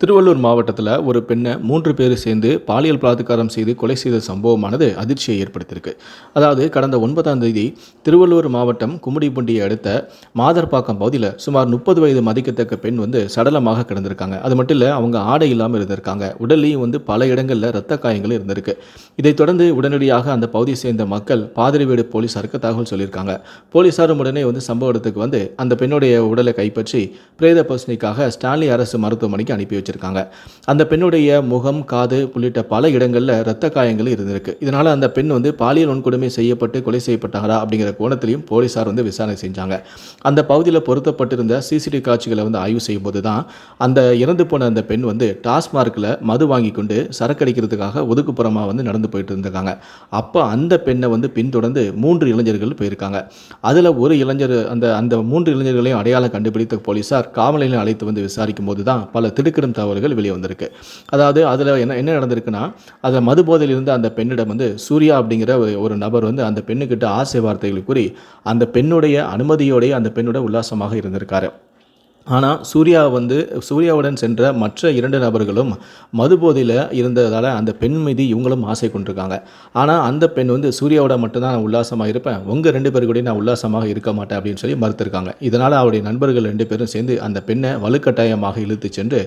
திருவள்ளூர் மாவட்டத்தில் ஒரு பெண்ணை மூன்று பேர் சேர்ந்து பாலியல் பலாத்காரம் செய்து கொலை செய்த சம்பவமானது அதிர்ச்சியை ஏற்படுத்தியிருக்கு. அதாவது கடந்த ஒன்பதாம் தேதி திருவள்ளூர் மாவட்டம் கும்மிடிப்பூண்டியை அடுத்த மாதர்பாக்கம் பகுதியில் சுமார் முப்பது வயது மதிக்கத்தக்க பெண் வந்து சடலமாக கிடந்திருக்காங்க. அது மட்டும் இல்லை அவங்க ஆடை இல்லாமல் இருந்திருக்காங்க. உடல்லையும் வந்து பல இடங்களில் இரத்த காயங்கள் இருந்திருக்கு. இதைத் தொடர்ந்து உடனடியாக அந்த பகுதியை சேர்ந்த மக்கள் பாதிரிவீடு போலீஸாருக்கு தகவல் சொல்லியிருக்காங்க. போலீஸாரும் உடனே வந்து சம்பவ இடத்துக்கு வந்து அந்த பெண்ணுடைய உடலை கைப்பற்றி பிரேத பரிசோதனைக்காக ஸ்டான்லி அரசு மருத்துவமனைக்கு அனுப்பி வச்சு வச்சிருக்காங்க. அந்த பெண்ணுடைய முகம் காது உள்ளிட்ட பல இடங்களில் இரத்த காயங்கள் இருந்திருக்கு. இதனால் அந்த பெண் வந்து பாலியல் வன்கொடுமை செய்யப்பட்டு கொலை செய்யப்பட்டாங்களா அப்படிங்கிற கோணத்திலையும் போலீஸார் வந்து விசாரணை செஞ்சாங்க. அந்த பகுதியில் பொருத்தப்பட்டிருந்த சிசிடிவி காட்சிகளை வந்து ஆய்வு செய்யும்போது தான் அந்த இறந்து போன அந்த பெண் வந்து டாஸ்மார்க்கில் மது வாங்கி கொண்டு சரக்கு அடிக்கிறதுக்காக ஒதுக்குப்புறமாக வந்து நடந்து போயிட்டு இருந்திருக்காங்க. அப்போ அந்த பெண்ணை வந்து பின்தொடர்ந்து மூன்று இளைஞர்கள் போயிருக்காங்க. அதில் ஒரு இளைஞர் அந்த அந்த மூன்று இளைஞர்களையும் அடையாளம் கண்டுபிடித்த போலீஸார் காவலையில் அழைத்து வந்து விசாரிக்கும் போது தான் பல திடுக்கிடும் தகவல்கள் வெளியே வந்திருக்கு. அதாவது அதில் என்ன என்ன நடந்திருக்குன்னா அதில் மது போதையில் இருந்த அந்த பெண்ணிடம் வந்து சூர்யா அப்படிங்கிற ஒரு- ஒரு நபர் வந்து அந்த பெண்ணுக்கிட்ட ஆசை வார்த்தைகள் கூறி அந்த பெண்ணுடைய அனுமதியோடைய அந்த பெண்ணோட உல்லாசமாக இருந்திருக்காரு. ஆனால் சூர்யா வந்து சூர்யாவுடன் சென்ற மற்ற இரண்டு நபர்களும் மது போதையில் இருந்ததால் அந்த பெண் மீது இவங்களும் ஆசை கொண்டிருக்காங்க. ஆனால் அந்த பெண் வந்து சூர்யாவோட மட்டும்தான் நான் உல்லாசமாக இருப்பேன். உங்கள் ரெண்டு பேர் கூட நான் உல்லாசமாக இருக்க மாட்டேன் அப்படின்னு சொல்லி மறுத்திருக்காங்க. இதனால் அவருடைய நண்பர்கள் ரெண்டு பேரும் சேர்ந்து அந்த பெண்ணை வலுக்கட்டாயமாக இழுத்து சென்று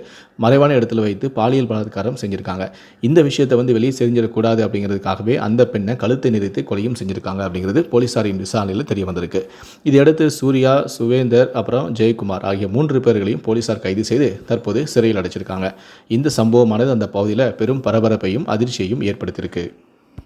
மறைவான இடத்துல வைத்து பாலியல் பலாத்காரம் செஞ்சுருக்காங்க. இந்த விஷயத்தை வந்து வெளியே செஞ்சிடக்கூடாது அப்படிங்கிறதுக்காகவே அந்த பெண்ணை கழுத்தை நிறுத்தி கொலையும் செஞ்சுருக்காங்க அப்படிங்கிறது போலீஸாரின் விசாரணையில் தெரிய வந்திருக்கு. இதையடுத்து சூர்யா சுவேந்தர் அப்புறம் ஜெயக்குமார் ஆகிய மூன்று மூன்று பேர்களையும் போலீசார் கைது செய்து தற்போது சிறையில் அடைச்சிருக்காங்க. இந்த சம்பவமானது அந்த பகுதியில் பெரும் பரபரப்பையும் அதிர்ச்சியையும் ஏற்படுத்தியிருக்கு.